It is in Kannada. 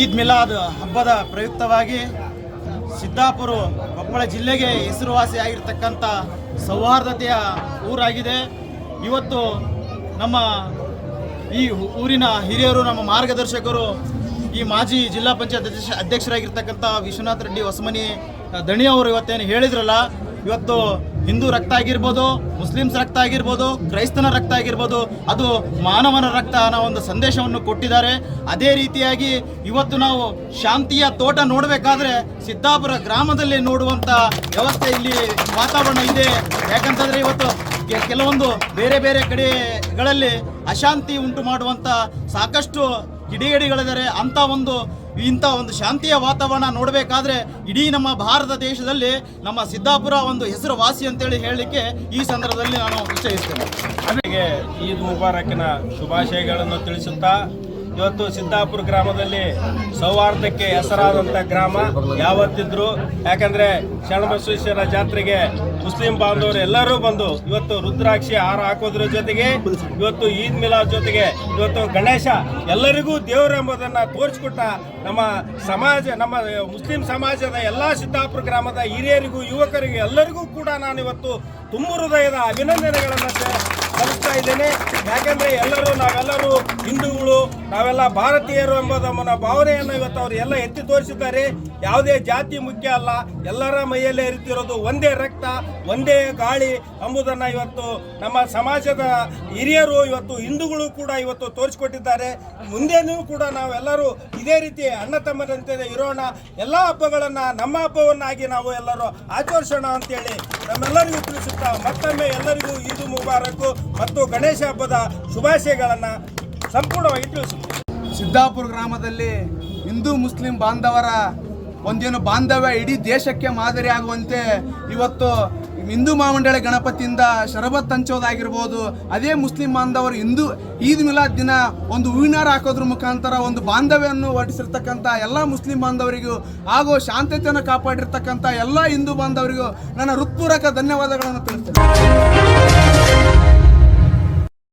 ಈದ್ ಮಿಲಾದ್ ಹಬ್ಬದ ಪ್ರಯುಕ್ತವಾಗಿ ಸಿದ್ದಾಪುರ, ಕೊಪ್ಪಳ ಜಿಲ್ಲೆಗೆ ಹೆಸರುವಾಸಿಯಾಗಿರ್ತಕ್ಕಂಥ ಸೌಹಾರ್ದತೆಯ ಊರಾಗಿದೆ. ಇವತ್ತು ನಮ್ಮ ಈ ಊರಿನ ಹಿರಿಯರು, ನಮ್ಮ ಮಾರ್ಗದರ್ಶಕರು, ಈ ಮಾಜಿ ಜಿಲ್ಲಾ ಪಂಚಾಯತ್ ಅಧ್ಯಕ್ಷ ಅಧ್ಯಕ್ಷರಾಗಿರ್ತಕ್ಕಂಥ ವಿಶ್ವನಾಥ್ ರೆಡ್ಡಿ ಹೊಸಮನಿ ದಣಿ ಅವರು ಇವತ್ತೇನು ಹೇಳಿದ್ರಲ್ಲ, ಇವತ್ತು ಹಿಂದೂ ರಕ್ತ ಆಗಿರ್ಬೋದು, ಮುಸ್ಲಿಮ್ಸ್ ರಕ್ತ ಆಗಿರ್ಬೋದು, ಕ್ರೈಸ್ತನ ರಕ್ತ ಆಗಿರ್ಬೋದು, ಅದು ಮಾನವನ ರಕ್ತ ಅನ್ನೋ ಒಂದು ಸಂದೇಶವನ್ನು ಕೊಟ್ಟಿದ್ದಾರೆ. ಅದೇ ರೀತಿಯಾಗಿ ಇವತ್ತು ನಾವು ಶಾಂತಿಯ ತೋಟ ನೋಡಬೇಕಾದ್ರೆ ಸಿದ್ದಾಪುರ ಗ್ರಾಮದಲ್ಲಿ ನೋಡುವಂಥ ವ್ಯವಸ್ಥೆ ಇಲ್ಲಿ ವಾತಾವರಣ ಇದೆ. ಯಾಕಂತಂದರೆ ಇವತ್ತು ಕೆಲವೊಂದು ಬೇರೆ ಬೇರೆ ಕಡೆಗಳಲ್ಲಿ ಅಶಾಂತಿ ಉಂಟು ಮಾಡುವಂಥ ಸಾಕಷ್ಟು ಕಿಡಿಗೇಡಿಗಳಿದ್ದಾರೆ. ಅಂಥ ಒಂದು ಇಂಥ ಒಂದು ಶಾಂತಿಯ ವಾತಾವರಣ ನೋಡಬೇಕಾದ್ರೆ ಇಡೀ ನಮ್ಮ ಭಾರತ ದೇಶದಲ್ಲಿ ನಮ್ಮ ಸಿದ್ದಾಪುರ ಒಂದು ಹೆಸರು ವಾಸಿ ಅಂತೇಳಿ ಹೇಳಲಿಕ್ಕೆ ಈ ಸಂದರ್ಭದಲ್ಲಿ ನಾನು ಇಚ್ಛಿಸ್ತೇನೆ ಅವರಿಗೆ ಈದ್ ಮುಬಾರಕಿನ ಶುಭಾಶಯಗಳನ್ನು ತಿಳಿಸುತ್ತಾ ಇವತ್ತು ಸಿದ್ದಾಪುರ ಗ್ರಾಮದಲ್ಲಿ ಸೌಹಾರ್ದಕ್ಕೆ ಹೆಸರಾದಂಥ ಗ್ರಾಮ ಯಾವತ್ತಿದ್ರು. ಯಾಕಂದ್ರೆ ಶರಣಬಸವೇಶ್ವರ ಜಾತ್ರೆಗೆ ಮುಸ್ಲಿಂ ಬಾಂಧವರು ಎಲ್ಲರೂ ಬಂದು ಇವತ್ತು ರುದ್ರಾಕ್ಷಿ ಹಾರ ಹಾಕೋದ್ರ ಜೊತೆಗೆ, ಇವತ್ತು ಈದ್ ಮಿಲಾದ್ ಜೊತೆಗೆ, ಇವತ್ತು ಗಣೇಶ ಎಲ್ಲರಿಗೂ ದೇವರು ಎಂಬುದನ್ನು ತೋರಿಸ್ಕೊಟ್ಟ ನಮ್ಮ ಸಮಾಜ, ನಮ್ಮ ಮುಸ್ಲಿಂ ಸಮಾಜದ ಎಲ್ಲ ಸಿದ್ದಾಪುರ ಗ್ರಾಮದ ಹಿರಿಯರಿಗೂ, ಯುವಕರಿಗೂ ಎಲ್ಲರಿಗೂ ಕೂಡ ನಾನು ಇವತ್ತು ತುಂಬ ಹೃದಯದ ಅಭಿನಂದನೆಗಳನ್ನು ಸಲ್ಲಿಸ್ತಾ ಇದ್ದೇನೆ. ಯಾಕಂದ್ರೆ ಎಲ್ಲರೂ, ನಾವೆಲ್ಲರೂ ಹಿಂದೂಗಳು, ನಾವೆಲ್ಲ ಭಾರತೀಯರು ಎಂಬ ಭಾವನೆಯನ್ನು ಇವತ್ತು ಅವರು ಎಲ್ಲ ಎತ್ತಿ ತೋರಿಸಿದ್ದಾರೆ ಯಾವುದೇ ಜಾತಿ ಮುಖ್ಯ ಅಲ್ಲ, ಎಲ್ಲರ ಮೈಯಲ್ಲೇ ಇರುತ್ತಿರೋದು ಒಂದೇ ರಕ್ತ, ಒಂದೇ ಗಾಳಿ ಎಂಬುದನ್ನು ಇವತ್ತು ನಮ್ಮ ಸಮಾಜದ ಹಿರಿಯರು ಇವತ್ತು ಹಿಂದೂಗಳು ಕೂಡ ಇವತ್ತು ತೋರಿಸಿಕೊಟ್ಟಿದ್ದಾರೆ. ಮುಂದೇನೂ ಕೂಡ ನಾವೆಲ್ಲರೂ ಇದೇ ರೀತಿ ಅಣ್ಣ ತಮ್ಮದಂತೆ ಇರೋಣ. ಎಲ್ಲ ಹಬ್ಬಗಳನ್ನು ನಮ್ಮ ಹಬ್ಬವನ್ನಾಗಿ ನಾವು ಎಲ್ಲರೂ ಆಚರಿಸೋಣ ಅಂತೇಳಿ ನಮ್ಮೆಲ್ಲರಿಗೂ ತಿಳಿಸುತ್ತಾ ಮತ್ತೊಮ್ಮೆ ಎಲ್ಲರಿಗೂ ಈದು ಮುಬಾರಕು ಮತ್ತು ಗಣೇಶ ಹಬ್ಬದ ಶುಭಾಶಯಗಳನ್ನು ಸಂಪೂರ್ಣವಾಗಿ ತಿಳಿಸುತ್ತೇನೆ. ಸಿದ್ದಾಪುರ ಗ್ರಾಮದಲ್ಲಿ ಹಿಂದೂ ಮುಸ್ಲಿಂ ಬಾಂಧವರ ಒಂದೇನು ಬಾಂಧವ್ಯ ಇಡೀ ದೇಶಕ್ಕೆ ಮಾದರಿ ಆಗುವಂತೆ ಇವತ್ತು ಹಿಂದೂ ಮಹಾಮಂಡಳ ಗಣಪತಿಯಿಂದ ಶರಬತ್ ಹಂಚೋದಾಗಿರ್ಬೋದು, ಅದೇ ಮುಸ್ಲಿಂ ಬಾಂಧವರು ಹಿಂದೂ ಈದ್ ಮಿಲಾದ್ ದಿನ ಒಂದು ಹೂವಿನಾರ ಹಾಕೋದ್ರ ಮುಖಾಂತರ ಒಂದು ಬಾಂಧವ್ಯವನ್ನು ಹೊರಡಿಸಿರ್ತಕ್ಕಂಥ ಎಲ್ಲ ಮುಸ್ಲಿಂ ಬಾಂಧವರಿಗೂ ಹಾಗೂ ಶಾಂತತೆಯನ್ನು ಕಾಪಾಡಿರ್ತಕ್ಕಂಥ ಎಲ್ಲ ಹಿಂದೂ ಬಾಂಧವರಿಗೂ ನನ್ನ ಹೃತ್ಪೂರ್ವಕ ಧನ್ಯವಾದಗಳನ್ನು ತಿಳಿಸ್ತೇನೆ.